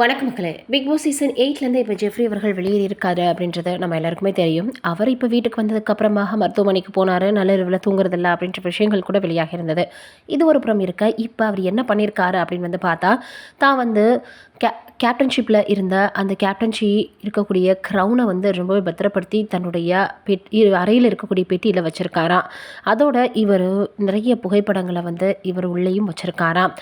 வணக்கம் மக்களே. Big Boss season எயிட்லேருந்து இப்போ ஜெஃப்ரி அவர்கள் வெளியேறியிருக்காரு அப்படின்றது நம்ம எல்லாருக்குமே தெரியும். அவர் இப்போ வீட்டுக்கு வந்ததுக்கப்புறமாக மருத்துவமனைக்கு போனார். நள்ளிரவில் தூங்குறதில்ல அப்படின்ற விஷயங்கள் கூட வெளியாக இருந்தது. இது ஒரு புறம் இருக்க. இப்போ அவர் என்ன பண்ணியிருக்காரு அப்படின்னு வந்து பார்த்தா தான் வந்து கே கேப்டன்ஷிப்பில் இருந்த அந்த கேப்டன்ஷி இருக்கக்கூடிய க்ரௌனை வந்து ரொம்பவே பத்திரப்படுத்தி தன்னுடைய பெட் அறையில் இருக்கக்கூடிய பெட்டியில் வச்சுருக்காராம். அதோட இவர் நிறைய புகைப்படங்களை வந்து இவர் உள்ளேயும் வச்சுருக்காராம்.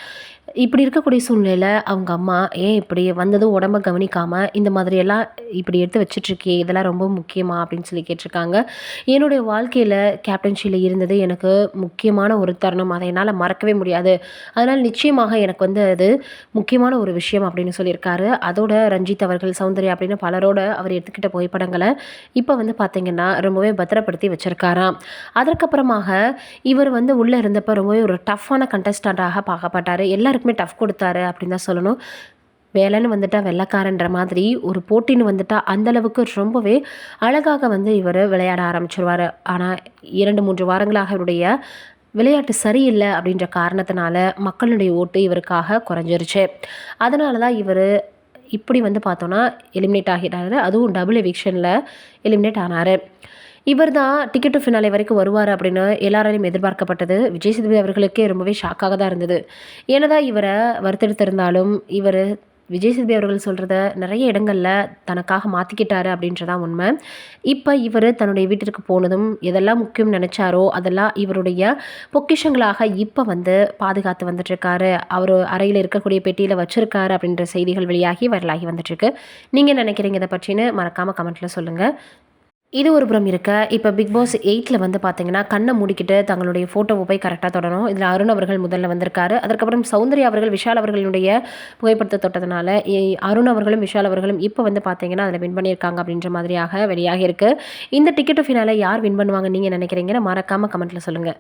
இப்படி இருக்கக்கூடிய சூழ்நிலையில் அவங்க அம்மா ஏன் இப்படி வந்ததும் உடம்ப கவனிக்காமல் இந்த மாதிரியெல்லாம் இப்படி எடுத்து வச்சிட்ருக்கே இதெல்லாம் ரொம்ப முக்கியமாக அப்படின்னு சொல்லி கேட்டிருக்காங்க. என்னுடைய வாழ்க்கையில் கேப்டன்ஷியில் இருந்தது எனக்கு முக்கியமான ஒரு தருணம். அதை என்னால் மறக்கவே முடியாது. அதனால் நிச்சயமாக எனக்கு வந்து அது முக்கியமான ஒரு விஷயம் அப்படின்னு சொல்லியிருக்காரு. அதோட ரஞ்சித் அவர்கள் சௌந்தர்யா அப்படின்னு பலரோட அவர் எடுத்துக்கிட்ட புகைப்படங்களை இப்போ வந்து பார்த்திங்கன்னா ரொம்பவே பத்திரப்படுத்தி வச்சுருக்காராம். அதற்கப்புறமாக இவர் வந்து உள்ளே இருந்தப்போ ரொம்பவே ஒரு டஃப்பான கண்டஸ்டண்ட்டாக பார்க்கப்பட்டார். எல்லாருக்குமே டஃப் கொடுத்தாரு அப்படின்னு தான் சொல்லணும். வேலைன்னு வந்துட்டால் வெள்ளக்காரன்ற மாதிரி ஒரு போட்டின்னு வந்துட்டால் அந்தளவுக்கு ரொம்பவே அழகாக வந்து இவர் விளையாட ஆரம்பிச்சிருவார். ஆனால் இரண்டு மூன்று வாரங்களாக இவருடைய விளையாட்டு சரியில்லை அப்படின்ற காரணத்தினால மக்களுடைய ஓட்டு இவருக்காக குறைஞ்சிருச்சு. அதனால தான் இவர் இப்படி வந்து பார்த்தோன்னா எலிமினேட் ஆகிட்டாரு. அதுவும் டபுள் எவிக்ஷனில் எலிமினேட் ஆனார். இவர் தான் டிக்கெட்டு ஃபினாலே வரைக்கும் வருவார் அப்படின்னு எல்லாராலையும் எதிர்பார்க்கப்பட்டது. விஜய் சேதுபதி அவர்களுக்கே ரொம்பவே ஷாக்காக தான் இருந்தது. ஏன்னதான் இவரை வருத்தெடுத்திருந்தாலும் இவர் விஜய் சேதுபதி அவர்கள் சொல்கிறத நிறைய இடங்களில் தனக்காக மாற்றிக்கிட்டாரு அப்படின்றதான் உண்மை. இப்போ இவர் தன்னுடைய வீட்டிற்கு போனதும் எதெல்லாம் முக்கியம் நினச்சாரோ அதெல்லாம் இவருடைய பொக்கிஷங்களாக இப்போ வந்து பாதுகாத்து வந்துட்டுருக்காரு. அவர் அறையில் இருக்கக்கூடிய பெட்டியில் வச்சுருக்காரு அப்படின்ற செய்திகள் வெளியாகி வரலாகி வந்துட்டுருக்கு. நீங்கள் நினைக்கிறீங்க? இதை பற்றின்னு மறக்காமல் கமெண்ட்டில் சொல்லுங்கள் இது ஒரு புறம் இருக்க. இப்போ பிக் பாஸ் எயிட்டில் வந்து பார்த்தீங்கன்னா கண்ணை மூடிக்கிட்டு தங்களுடைய ஃபோட்டோவை போய் கரெக்டாக தொடரும் இதில் அருண் அவர்கள் முதல்ல வந்திருக்காரு. அதற்கப்புறம் சௌந்தர்யா அவர்கள் விஷால் அவர்களுடைய புகைப்படத்தை தொட்டதுனால அருண் அவர்களும் விஷால் அவர்களும் இப்போ வந்து பார்த்தீங்கன்னா அதில் வின் பண்ணியிருக்காங்க அப்படின்ற மாதிரியாக வெளியாக இருக்குது இந்த டிக்கெட்டு ஃபினால யார் வின் பண்ணுவாங்க நீங்கள் நினைக்கிறீங்கன்னு மறக்காமல் கமெண்ட்டில் சொல்லுங்கள்